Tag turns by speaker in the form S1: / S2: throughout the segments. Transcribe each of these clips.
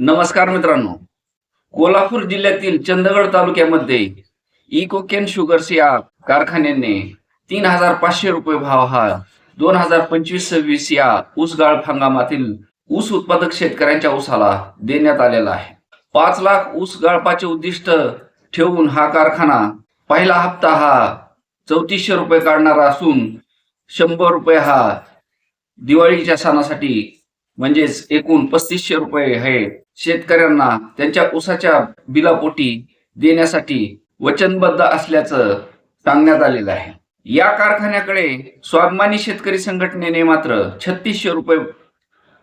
S1: नमस्कार मित्रांनो. कोल्हापूर जिल्ह्यातील चंदगड तालुक्यामध्ये इकोकेन शुगर्स या कारखान्याने तीन हजार पाचशे रुपये भाव हा दोन हजार पंचवीस सव्वीस या ऊस गाळप हंगामातील ऊस उत्पादक शेतकऱ्यांच्या ऊसाला देण्यात आलेला आहे. पाच लाख ऊस गाळपाचे उद्दिष्ट ठेवून हा कारखाना पहिला हप्ता हा चौतीसशे रुपये काढणारा असून शंभर रुपये हा दिवाळीच्या सणासाठी म्हणजेच एकूण पस्तीसशे रुपये हे शेतकऱ्यांना त्यांच्या ऊसाच्या बिलापोटी देण्यासाठी वचनबद्ध असल्याचं सांगण्यात आलेलं आहे. या कारखान्याकडे स्वाभिमानी शेतकरी संघटनेने मात्र छत्तीसशे रुपये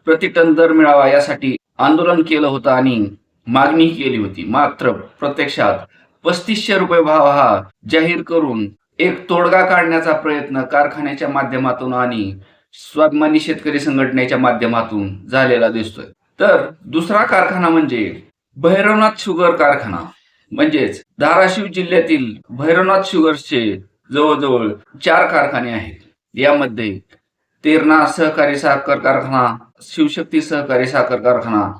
S1: प्रतिटन दर मिळावा यासाठी आंदोलन केलं होतं आणि मागणी केली होती. मात्र प्रत्यक्षात पस्तीसशे रुपये भाव हा जाहीर करून एक तोडगा काढण्याचा प्रयत्न कारखान्याच्या माध्यमातून आणि स्वाभिमानी शेतकरी संघटनेच्या माध्यमातून झालेला दिसतोय. तर दुसरा कारखाना म्हणजे भैरवनाथ शुगर कारखाना. म्हणजेच धाराशिव जिल्ह्यातील भैरवनाथ शुगर्सचे जवळजवळ चार कारखाने आहेत. यामध्ये तेरणा सहकारी साखर कारखाना शिवशक्ती सहकारी साखर कारखाना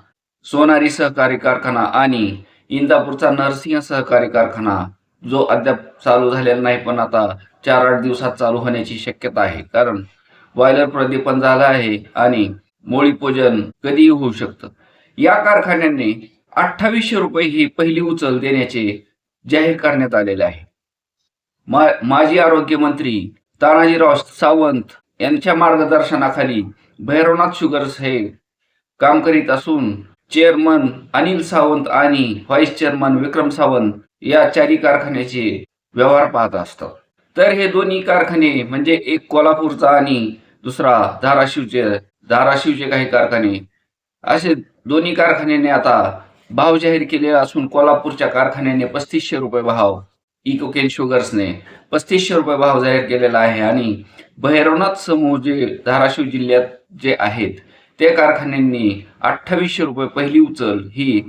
S1: सोनारी सहकारी कारखाना आणि इंदापूरचा नरसिंह सहकारी कारखाना जो अद्याप चालू झालेला नाही पण आता चार आठ दिवसात चालू होण्याची शक्यता आहे. कारण बॉयलर प्रदीपन झालं आहे आणि मोळी पूजन कधीही होऊ शकतं. या कारखान्याने अठ्ठावीसशे रुपये ही पहिली उचल देण्याचे जाहीर करण्यात आलेले आहे. मा माजी आरोग्यमंत्री तानाजीराव सावंत यांच्या मार्गदर्शनाखाली भैरवनाथ शुगर्स हे काम करीत असून चेअरमन अनिल सावंत आणि व्हाईस चेअरमन विक्रम सावंत या चारी कारखान्याचे व्यवहार पाहत असतात. तर हे दोन्ही कारखाने म्हणजे एक कोल्हापूरचा आणि दुसरा धाराशिवचे धाराशिवचे काही कारखाने. असे दोन्ही कारखान्याने आता भाव जाहीर केले असून कोल्हापूरच्या कारखान्याने पस्तीसशे रुपये भाव इकोकेन शुगर्सने पस्तीसशे रुपये भाव जाहीर केलेला आहे आणि भैरवनाथ समूह जे धाराशिव जिल्ह्यात जे आहेत त्या कारखान्यांनी अठ्ठावीसशे रुपये पहिली उचल ही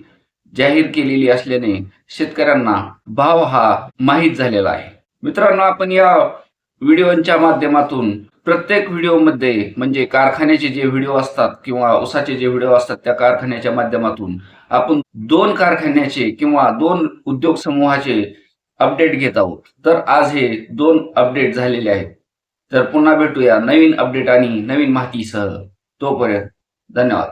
S1: जाहीर केलेली असल्याने शेतकऱ्यांना भाव हा माहीत झालेला आहे. मित्रांनो आपण या व्हिडिओच्या माध्यमातून प्रत्येक व्हिडिओमध्ये म्हणजे कारखान्याचे जे व्हिडिओ असतात किंवा उसाचे जे व्हिडिओ असतात त्या कारखान्याच्या माध्यमातून आपण दोन कारखान्याचे किंवा दोन उद्योग समूहाचे अपडेट घेत आहोत. तर आज हे दोन अपडेट झालेले आहेत. तर पुन्हा भेटूया नवीन अपडेट आणि नवीन माहितीसह. तोपर्यंत धन्यवाद.